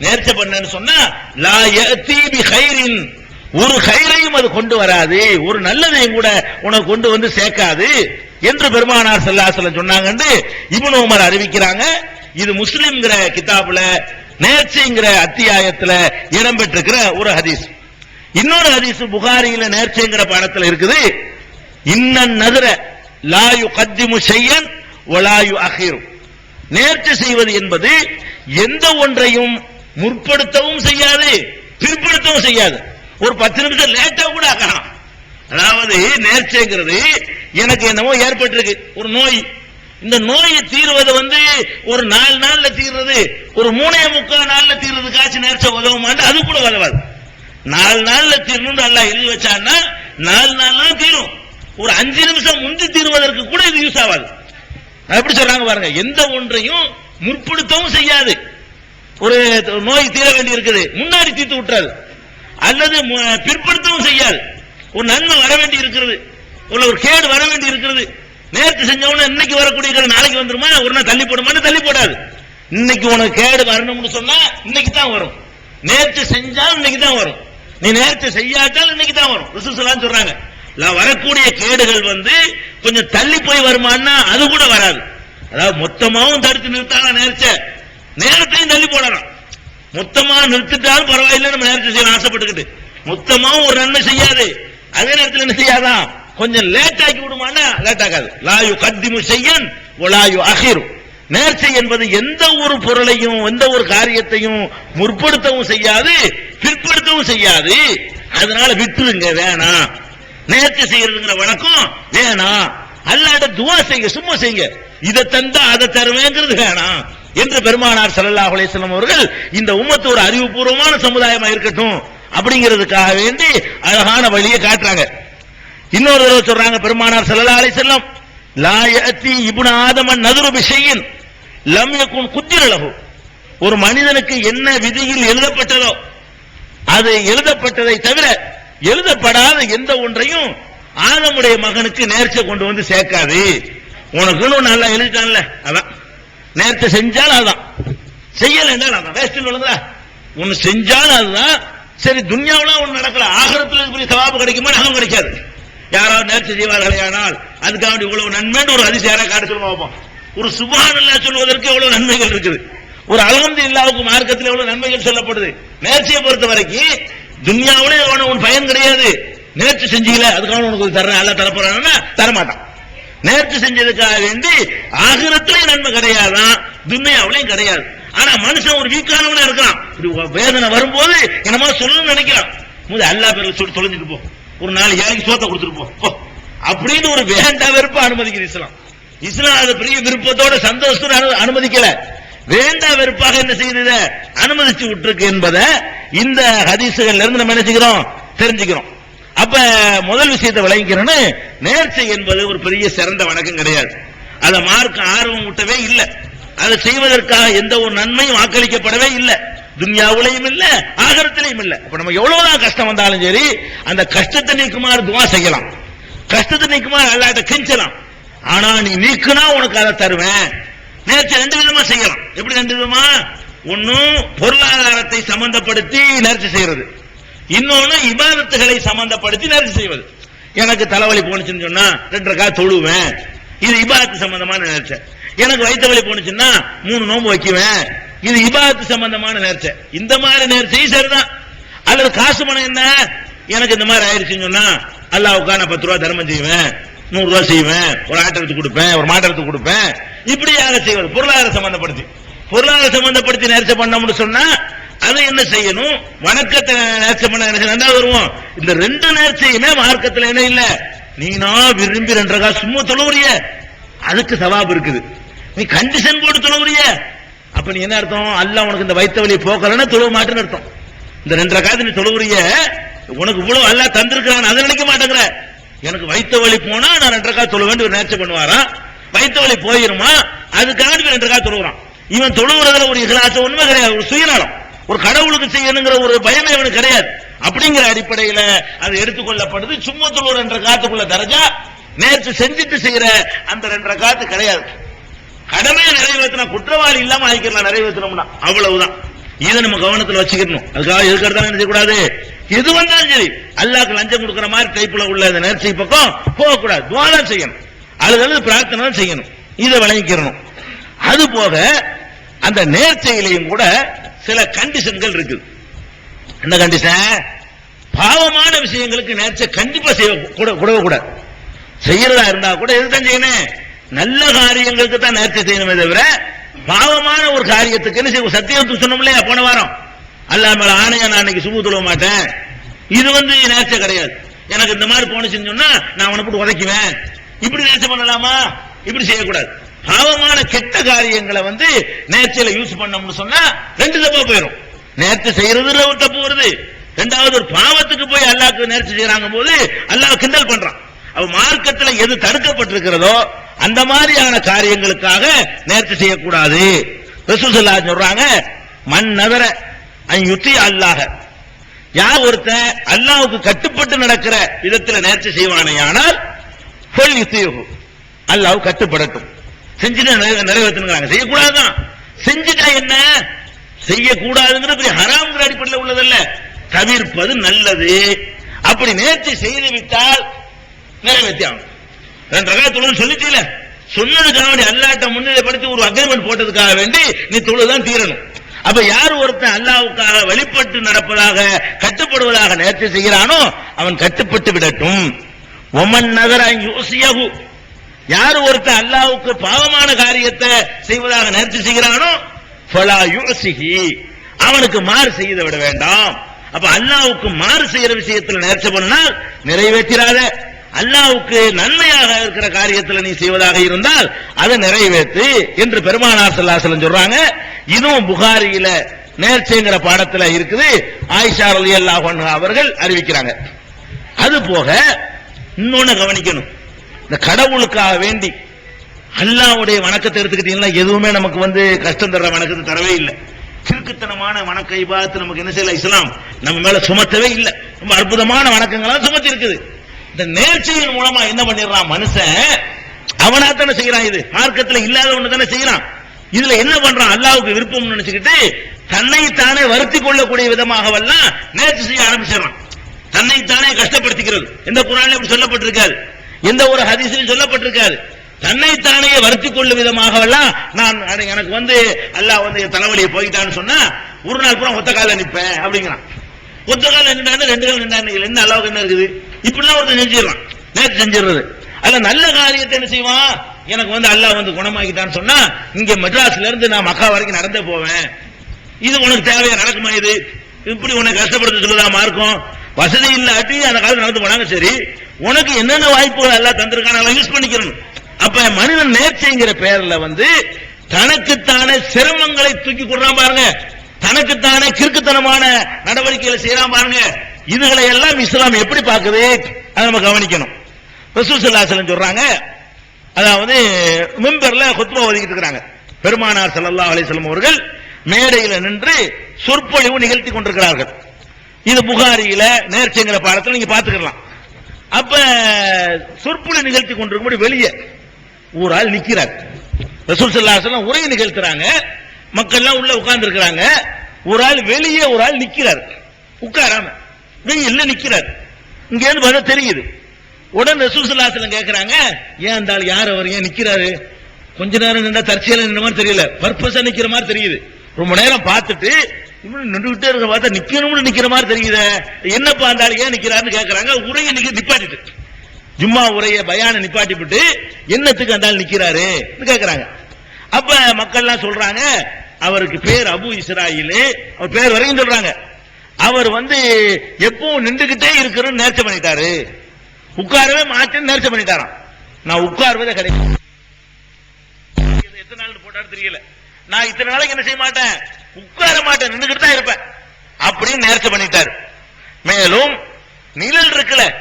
நேர்ச்சை பண்ணேன்னு சொன்னா லா யஅதி பி ஒரு கயிறையும் அது கொண்டு வராது. ஒரு நல்லதையும் கூட உனக்கு கொண்டு வந்து சேர்க்காது என்று பெருமானார் செல்லாசலம் சொன்னாங்கன்னு இப்னு உமர் அறிவிக்கிறாங்க. இது முஸ்லிம்ங்கிற கிதாபுல நேர்ச்சிங்கிற அத்தியாயத்துல இடம்பெற்றிருக்கிற ஒரு ஹதீஸ். இன்னொரு ஹதீஸ் புகாரியில நேர்ச்சிங்கிற பாடத்துல இருக்குது. இன்னன் நதுர லாயு கத்திமு செய்யன் ஒலாயு அகிரும் நேர்ச்சி செய்வது என்பது எந்த ஒன்றையும் முற்படுத்தவும் செய்யாது பிற்படுத்தவும் செய்யாது. ஒரு பத்து நிமிஷம் லேட்டா கூட ஆகலாம். அதாவது நேர்ச்சைங்கிறது எனக்கு என்னமோ ஏற்பட்டிருக்கு. ஒரு நோய். இந்த நோய் தீர்வது வந்து ஒரு நாலு நாள்ல தீர்றது ஒரு மூணே முக்கால் நாள்ல காய்ச்சி நேர்ச்சை உதவுமான்னு அது கூட உதவாது நாலு நாள்ல தீரணும்னு நல்லா எழுதி வச்சான்னா நாலு நாள்லாம் தீரும். ஒரு அஞ்சு நிமிஷம் முந்தி தீர்வதற்கு கூட இது யூஸ் ஆகாது. எப்படி சொல்றாங்க பாருங்க எந்த ஒன்றையும் முற்படுத்தவும் செய்யாது. ஒரு நோய் தீர வேண்டி இருக்குது முன்னாடி தீர்த்து விட்டால். அல்லது பிற்படுத்தவும் செய்யாது ஒரு நன்மை வர வேண்டி இருக்கிறது உள்ள ஒரு கேடு வர வேண்டி இருக்கிறது நேற்று செஞ்சவன இன்னைக்கு வரக்கூடிய நாளைக்கு வந்துருமா? ஒரு நாள் தள்ளி போடுமான்னு தள்ளி போடாது. இன்னைக்கு உனக்கு கேடு வரணும்னு சொன்னா இன்னைக்கு தான் வரும். நேற்று செஞ்சால் இன்னைக்கு தான் வரும். நீ நேற்று செய்யாட்டால் இன்னைக்கு தான் வரும். ரிசுசலாம் சொல்றாங்க. வரக்கூடிய கேடுகள் வந்து கொஞ்சம் தள்ளி போய் வருமான்னா அது கூட வராது. அதாவது மொத்தமாவும் தடுத்து நிறுத்தாங்க நேர்ச்ச. நேரத்தையும் தள்ளி போடலாம். மொத்தமா நிறுத்திட்டாலும் பரவாயில்ல நம்ம நேரத்தை செய்ய ஆசைப்பட்டுக்கிட்டு. மொத்தமா ஒரு நன்மை செய்யாது. அதே நேரத்தில் என்ன செய்யாதான் கொஞ்சம் லேட் ஆக்கி விடுமானா? லேட் ஆகாது. லாயு கத்திமு செய்யன் ஒலாயு அகிரும் நேர்ச்சை என்பது எந்த ஒரு பொருளையும் எந்த ஒரு காரியத்தையும் முற்படுத்தவும் செய்யாது பிற்படுத்தவும் செய்யாது. அதனால விட்டுருங்க வேணாம் நேர்ச்சி செய்யறதுங்கிற வழக்கம் வேணாம் அல்லாட துவா செய்யுங்க சும்மா செய்யுங்க. இதை தந்தா அதை தருவேங்கிறது வேணாம் என்று பெருமானார் ஸல்லல்லாஹு அலிஸ்லாம் அவர்கள் இந்த உம்மத்து ஒரு அறிவுபூர்வமான சமுதாயமா இருக்கட்டும் அப்படிங்கிறதுக்காக வேண்டி அழகான வழியை காட்டுறாங்க. இன்னொரு தடவை சொல்றாங்க பெருமானார் சல்லா அலைஹி லாயத்தி லா யஅதி நதுரு பிஷையின் லம்யக்கும் யகுன் ஒரு மனிதனுக்கு என்ன விதியில் எழுதப்பட்டதோ அது எழுதப்பட்டதை தவிர எழுதப்படாத எந்த ஒன்றையும் ஆதமுடைய மகனுக்கு நேர்ச்சை கொண்டு வந்து சேர்க்காது. உனக்குன்னு நல்லா எழுதிட்டான்ல அதான். நேரத்தை செஞ்சால் அதுதான். செய்யல என்றால் அதான் வேஸ்டில் விழுந்தா ஒன்னு செஞ்சாலும் அதுதான். சரி துன்யாவுல ஒன்று நடக்கல. ஆகரத்தில் இப்படி சவாபு கிடைக்குமா? நகம் கிடைக்காது. யாராவது நேர்ச்சி செய்வார்களே ஆனால் அதுக்காக வேண்டி இவ்வளவு நன்மைன்னு ஒரு அதிசயம் யாராவது சொல்லுவோம் பார்ப்போம். ஒரு சுபானல்லா சொல்வதற்கு எவ்வளவு நன்மைகள் இருக்குது. ஒரு அலமந்து இல்லாவுக்கு மார்க்கத்தில் எவ்வளவு நன்மைகள் சொல்லப்படுது. நேர்ச்சியை பொறுத்த வரைக்கும் துன்யாவிலே உன் பயன் கிடையாது. நேர்ச்சி செஞ்சீங்களே அதுக்காக உனக்கு தர்றேன். அல்ல தரப்போறான்னா தரமாட்டான். நேற்று செஞ்சதுக்காக வேண்டி ஆகிரத்திலையும் நன்மை கிடையாதான் துன்யாவிலையும் கிடையாது. ஆனா மனுஷன் ஒரு வீக்கானவனா இருக்கான். இப்படி வேதனை வரும்போது என்னமோ சொல்லணும்னு நினைக்கிறான். முதல் அல்லா பேர்ல சொல்லி தொலைஞ்சிட்டு போ. ஒரு நாலு ஏழைக்கு சோத்த கொடுத்துட்டு போ. அப்படின்னு ஒரு வேண்டா வெறுப்ப அனுமதிக்குது இஸ்லாம். இஸ்லாம் அது பெரிய விருப்பத்தோட சந்தோஷத்தோட அனு- அனுமதிக்கல. வேண்டா வெறுப்பாக என்ன செய்யுது? அனுமதிச்சு விட்டுருக்கு என்பதை இந்த ஹதீசுகள்ல இருந்து நம்ம என்ன செய்கிறோம்? தெரிஞ்சுக்கிறோம். அப்ப முதல் விஷயத்தை விளங்கிக்கிறேன்னு நேர்ச்சை என்பது ஒரு பெரிய சிறந்த வணக்கம் கிடையாது. அதை மார்க் ஆர்வம் ஊட்டவே இல்லை. அதை செய்வதற்காக எந்த ஒரு நன்மையும் வாக்களிக்கப்படவே இல்லை. துன்யாவுலையும் இல்ல ஆகரத்திலையும் இல்ல. இப்ப நம்ம எவ்வளவுதான் கஷ்டம் வந்தாலும் சரி அந்த கஷ்டத்தை நீக்குமாறு துவா செய்யலாம். கஷ்டத்தை நீக்குமாறு அல்லாட்ட கெஞ்சலாம். ஆனா நீ நீக்குனா உனக்கு அதை தருவேன். நேர்ச்சி ரெண்டு விதமா செய்யலாம். எப்படி ரெண்டு விதமா? ஒன்னும் பொருளாதாரத்தை சம்பந்தப்படுத்தி நேர்ச்சி செய்யறது. இன்னொன்னு இபாதத்துகளை சம்பந்தப்படுத்தி நெரிசி செய்வது. எனக்கு தலைவலி போனுச்சுன்னு சொன்னா ரெண்டு காய் தொழுவேன். இது இபாதத்து சம்பந்தமான நேர்ச்சை. எனக்கு வயிற்று வலி போனுச்சுன்னா மூணு நோம்பு வைக்குவேன். இது இபாதத்து சம்பந்தமான நேர்ச்சை. இந்த மாதிரி நேர்ச்சையும் சரிதான். அல்லது காசு பணம் என்ன? எனக்கு இந்த மாதிரி ஆயிடுச்சுன்னு சொன்னா அல்லாவுக்கா நான் பத்து ரூபா தர்மம் செய்வேன். நூறு ரூபா செய்வேன். ஒரு ஆட்டை எடுத்து கொடுப்பேன். ஒரு மாட்டை எடுத்து கொடுப்பேன். இப்படியாக செய்வது. பொருளாதார சம்பந்தப்படுத்தி. பொருளாதார சம்பந்தப்படுத்தி நேர்ச்சை பண்ணோம்னு சொன்னா அதை என்ன செய்யணும்? வணக்கத்தை நேர்ச்சை பண்ண எனக்கு செய்யணும்? ரெண்டாவது வருவோம். இந்த ரெண்டு நேர்ச்சையுமே மார்க்கத்தில் என்ன இல்ல? நீனா விரும்பி ரெண்டரை காசு சும்மா தொழுவுறிய. அதுக்கு சவாபு இருக்குது. நீ கண்டிஷன் போட்டு தொழுவுறிய. அப்ப நீ என்ன அர்த்தம்? அல்ல உனக்கு இந்த வைத்த வழியை போக்கலன்னா தொழுவ மாட்டேன்னு அர்த்தம். இந்த ரெண்டரை காசு நீ தொழுவுறிய உனக்கு இவ்வளவு அல்ல தந்திருக்கிறான் அதை நினைக்க மாட்டேங்கிற. எனக்கு வைத்த வழி போனா நான் ரெண்டரை காசு தொழ ஒரு நேர்ச்சி பண்ணுவாரா வைத்த வழி போயிருமா? அதுக்காக ரெண்டரை காசு தொழுகிறான் இவன் தொழுவுறதுல ஒரு இகலாசம் உண்மை கிடையாது. ஒரு சுயநலம். ஒரு கடவுளுக்கு செய்யணுங்கிற ஒரு பயமே அவனுக்கு கிடையாது. அப்படிங்கிற அடிப்படையில அது எடுத்துக்கொள்ளப்படுது. சும்மா தொழுகிற என்ற காத்துக்குள்ள தரஜா நேர்ச்சி செஞ்சுட்டு செய்யற அந்த ரெண்டரை காத்து கிடையாது. கடமையை நிறைவேற்றின குற்றவாளி இல்லாம ஆகிக்கலாம் நிறைவேற்றணும்னா அவ்வளவுதான். இதை நம்ம கவனத்துல வச்சுக்கணும். அதுக்காக எதுக்கு எடுத்தாலும் செய்யக்கூடாது எது வந்தாலும் சரி. அல்லாக்கு லஞ்சம் கொடுக்கிற மாதிரி டைப்ல உள்ள அந்த நேர்ச்சை பக்கம் போகக்கூடாது. துவா செய்யணும். அழுது பிரார்த்தனை செய்யணும். இதை வழங்கிக்கிறணும் அது போக அந்த நேர்ச்சையிலையும் கூட சில கண்டிஷன்கள் இருக்குது என்ன கண்டிஷன் பாவமான விஷயங்களுக்கு நேர்ச்சை கண்டிப்பா செய்ய கூட கூடவே கூடாது செய்யறதா இருந்தா கூட எதுதான் செய்யணும்? நல்ல காரியங்களுக்கு தான் நேர்ச்சை செய்யணுமே தவிர பாவமான ஒரு காரியத்துக்கு என்ன செய்ய சத்தியத்துக்கு சொன்னோம் இல்லையா போன வாரம். அல்லாமல் ஆணையா நான் அன்னைக்கு சுபு தொழுவ மாட்டேன். இது வந்து நேர்ச்சை கிடையாது. எனக்கு இந்த மாதிரி போனுச்சுன்னு சொன்னா நான் உனக்கு உதைக்குவேன். இப்படி நேர்ச்சி பண்ணலாமா? இப்படி செய்யக்கூடாது. பாவமான கெட்ட காரியங்களை வந்து நேர்ச்சியில யூஸ் பண்ணோம்னு சொன்னா ரெண்டு தப்பா போயிடும் நேர்த்து செய்யறதுல ஒரு தப்பு வருது ரெண்டாவது ஒரு பாவத்துக்கு போய் அல்லாக்கு நேர்ச்சி செய்யறாங்க போது அல்லாஹ் கிண்டல் பண்றான். அவ மார்க்கத்துல எது தடுக்கப்பட்டிருக்கிறதோ அந்த மாதிரியான காரியங்களுக்காக நேர்த்தி செய்யக்கூடாது. ரசூசல்லா சொல்றாங்க மண் நகர யுத்தி அல்லாஹ. யார் ஒருத்தன் அல்லாவுக்கு கட்டுப்பட்டு நடக்கிற விதத்துல நேர்ச்சி செய்வானேயானால் சொல் யுத்தியுகு அல்லாஹ் கட்டுப்படட்டும். செஞ்சுட்டா நிறைவேற்றணுங்கிறாங்க. செய்யக்கூடாதுதான். செஞ்சுட்டா என்ன? செய்யக்கூடாதுங்கிற பெரிய ஹராம்ங்கிற அடிப்படையில் உள்ளதல்ல. தவிர்ப்பது நல்லது. அப்படி நேர்த்தி செய்து விட்டால் நிறைவேற்றி ஆகணும். ரெண்டு ரகா தொழுன்னு சொல்லிட்டீல. சொன்னதுக்காக அல்லாட்ட முன்னிலைப்படுத்தி ஒரு அக்ரிமெண்ட் போட்டதுக்காக வேண்டி நீ தொழுதான் தீரணும். அப்ப யார் ஒருத்தன் அல்லாவுக்காக வெளிப்பட்டு நடப்பதாக கட்டுப்படுவதாக நேர்த்தி செய்கிறானோ அவன் கட்டுப்பட்டு விடட்டும். ஒமன் நகர யோசியகு யார் ஒருத்தர் அல்லாவுக்கு பாவமான காரியத்தை செய்வதாக நேர்ச்சி செய்கிறானோ? அவனுக்கு மாறு செய்து விட வேண்டாம். அப்ப அல்லாவுக்கு மாறு செய்யற விஷயத்தில் நேர்ச்சி பண்ணால் நிறைவேற்றிடாத அல்லாவுக்கு நன்மையாக இருக்கிற காரியத்தில் நீ செய்வதாக இருந்தால் அதை நிறைவேற்று என்று பெருமானார் ஸல்லல்லாஹு சொல்றாங்க. இதுவும் புகாரியில நேர்ச்சிங்கிற பாடத்துல இருக்குது. ஆயிஷா அலி அல்லாஹ் அவர்கள் அறிவிக்கிறாங்க. அது போக இன்னொன்னு கவனிக்கணும். இந்த கடவுளுக்காக வேண்டி அல்லாஹ்வுடைய வணக்கத்தை எடுத்துக்கிட்டீங்கன்னா எதுவுமே நமக்கு வந்து கஷ்டம் தர்ற வணக்கத்தை தரவே இல்லை. கிறுக்குத்தனமான வணக்க பார்த்து நமக்கு என்ன செய்யல இஸ்லாம் நம்ம மேல சுமத்தவே இல்லை. ரொம்ப அற்புதமான வணக்கங்களா சுமத்தி இருக்குது இந்த நேர்ச்சியின் மூலமா என்ன பண்ணிடுறான் மனுஷன்? அவனா தானே செய்யறான் இது. மார்க்கத்துல இல்லாத ஒண்ணு தானே செய்யறான். இதுல என்ன பண்றான்? அல்லாவுக்கு விருப்பம் நினைச்சுக்கிட்டு தன்னை தானே வருத்தி கொள்ளக்கூடிய விதமாகவெல்லாம் நேர்ச்சி செய்ய ஆரம்பிச்சிடறான். தன்னை தானே கஷ்டப்படுத்திக்கிறது. எந்த குரான் அப்படி சொல்லப்பட்டிருக்காது. எந்த ஒரு ஹதீஸிலும் சொல்லப்பட்டிருக்காது. தன்னை தானே வருத்தி கொள்ளும் விதமாகவெல்லாம் நான் எனக்கு வந்து அல்லாஹ் வந்து என் தலைவலியை போயிட்டான்னு சொன்னா ஒரு நாள் பூரா ஒத்த கால நிற்பேன் அப்படிங்கிறான். ஒத்த கால நின்றாண்டு ரெண்டு கால நின்றாண்டு என்ன? அளவுக்கு என்ன இருக்குது? இப்படிலாம் ஒருத்தர் செஞ்சிடறான். நேற்று செஞ்சிடுறது. அல்ல நல்ல காரியத்தை என்ன செய்வான்? எனக்கு வந்து அல்லாஹ் வந்து குணமாக்கிட்டான்னு சொன்னா இங்க மெட்ராஸ்ல இருந்து நான் மக்கா வரைக்கும் நடந்தே போவேன். இது உனக்கு தேவையா? நடக்குமா இது? இப்படி உனக்கு கஷ்டப்படுத்த சொல்லுதாமா இருக்கும் வசதி இல்லாட்டி அந்த காலத்தில் நடந்து போனாங்க சரி. உனக்கு என்னென்ன வாய்ப்புகள் எல்லாம் தந்திருக்கான யூஸ் பண்ணிக்கிறணும். அப்ப மனிதன் நேர்ச்சைங்கிற பெயர்ல வந்து தனக்குத்தான சிரமங்களை தூக்கி கொடுறான் பாருங்க. தனக்குத்தான கிறுக்குத்தனமான நடவடிக்கைகளை செய்யறான் பாருங்க. இதுகளை எல்லாம் இஸ்லாம் எப்படி பார்க்குது? அதை நம்ம கவனிக்கணும். ரசூல் சொல்றாங்க. அதாவது மிம்பர்ல குத்மா ஒதுக்கிட்டு இருக்கிறாங்க. பெருமானார் சல்லா அலிசல்லம் அவர்கள் மேடையில நின்று சொற்பொழிவு நிகழ்த்தி கொண்டிருக்கிறார்கள். இது புகாரியில நேர்ச்சிங்கிற பாடத்தில் நீங்க பாத்துக்கலாம் அப்ப சொற்பொழி நிகழ்த்தி கொண்டிருக்கும்போது வெளியே ஒரு ஆள் நிக்கிறார். ரசூல் ஸல்லல்லாஹு உரையை நிகழ்த்துறாங்க. மக்கள்லாம் உள்ள உட்கார்ந்து இருக்கிறாங்க ஒரு ஆள் வெளியே ஒரு ஆள் நிக்கிறார். உட்காராம. வெயில்ல நிக்கிறார்? இங்க இருந்து பார்த்தா தெரியுது. உடனே ரசூல் ஸல்லல்லாஹு ஏன் அந்த ஆள் யார் அவர் ஏன் நிக்கிறாரு? கொஞ்ச நேரம் நின்றா தற்செயல நின்ற மாதிரி தெரியல. பர்பஸா நிக்கிற மாதிரி தெரியுது. ரொம்ப நேரம் பார்த்துட்டு இவனு நின்றுகிட்டே இருக்க பார்த்தா நிக்கணும்னு நிக்கிற மாதிரி தெரியுதே. என்னப்பா அந்த ஆள் ஏன் நிக்கிறாருன்னு கேக்குறாங்க. உரையை நிக்க நிப்பாட்டிட்டு. ஜும்மா உரைய பயான நிப்பாட்டி விட்டு என்னத்துக்கு அந்த ஆள் நிக்கிறாரு கேக்குறாங்க. அப்ப மக்கள் எல்லாம் சொல்றாங்க அவருக்கு பேர் அபு இஸ்ராயில். அவர் பேர் வரைக்கும் சொல்றாங்க. அவர் வந்து எப்பவும் நின்றுகிட்டே இருக்கிறன்னு நேர்ச்சி பண்ணிட்டாரு. உட்காரவே மாட்டேன்னு நேர்ச்சி பண்ணிட்டாராம். நான் உட்கார்வதே கிடைக்கும் எத்தனை நாள் போட்டாரு தெரியல. நான் இத்தனை நாளைக்கு என்ன செய்ய மாட்டேன்? உட்கார மாட்டேன். நின்றுகிட்டு தான் இருப்பேன். அப்படின்னு நேர்ச்சை பண்ணிட்டார். மேலும் நிழல் இருக்குல்ல?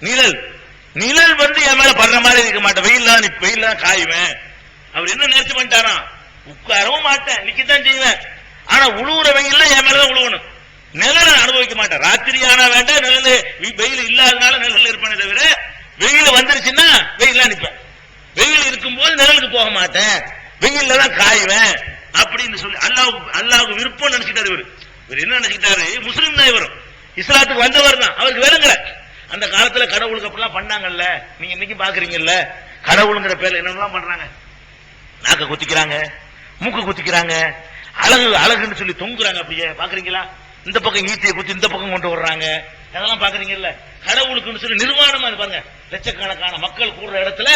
நிழல். நிழல் வந்து என் மேல படுற மாதிரி இருக்க மாட்டேன். வெயில் தான் வெயில் தான் காயுவேன். அவர் என்ன நேர்ச்சி பண்ணிட்டாராம் உட்காரவும் மாட்டேன். நிக்கத்தான் செய்வேன். ஆனா உழுவுற வெயில்ல என் மேலதான் உழுவணும். நிழலை அனுபவிக்க மாட்டேன். ராத்திரி ஆனா வேண்டாம். நிழல் வெயில் இல்லாதனால நிழல் இருப்பேன் தவிர வெயில் வந்துருச்சுன்னா வெயிலாம் நிற்பேன் வெயில் இருக்கும்போது நிழலுக்கு போக மாட்டேன். வெயில்ல தான் காயுவேன் அப்படின்னு சொல்லி அல்லாஹ் அல்லாவுக்கு விருப்பம் நினைச்சுட்டாரு இவர். இவர் என்ன நினைச்சிட்டாரு முஸ்லீம் தான் இவரும். இஸ்லாத்துக்கு வந்தவர் தான். அவருக்கு வேணுங்கிற அந்த காலத்துல கடவுளுக்கு அப்படிலாம் பண்ணாங்கல்ல. நீங்க இன்னைக்கு பாக்குறீங்கல்ல. கடவுளுங்கிற பேர்ல என்னென்னலாம் பண்றாங்க? நாக்க குத்திக்கிறாங்க மூக்கு குத்திக்கிறாங்க அழகு அழகுன்னு சொல்லி தொங்குறாங்க அப்படியே. பாக்குறீங்களா? இந்த பக்கம் ஈட்டியை குத்தி இந்த பக்கம் கொண்டு வர்றாங்க. அதெல்லாம் பாக்குறீங்கல்ல. கடவுளுக்குன்னு சொல்லி நிர்வாணமா இருப்பாங்க. லட்சக்கணக்கான மக்கள் கூடுற இடத்துல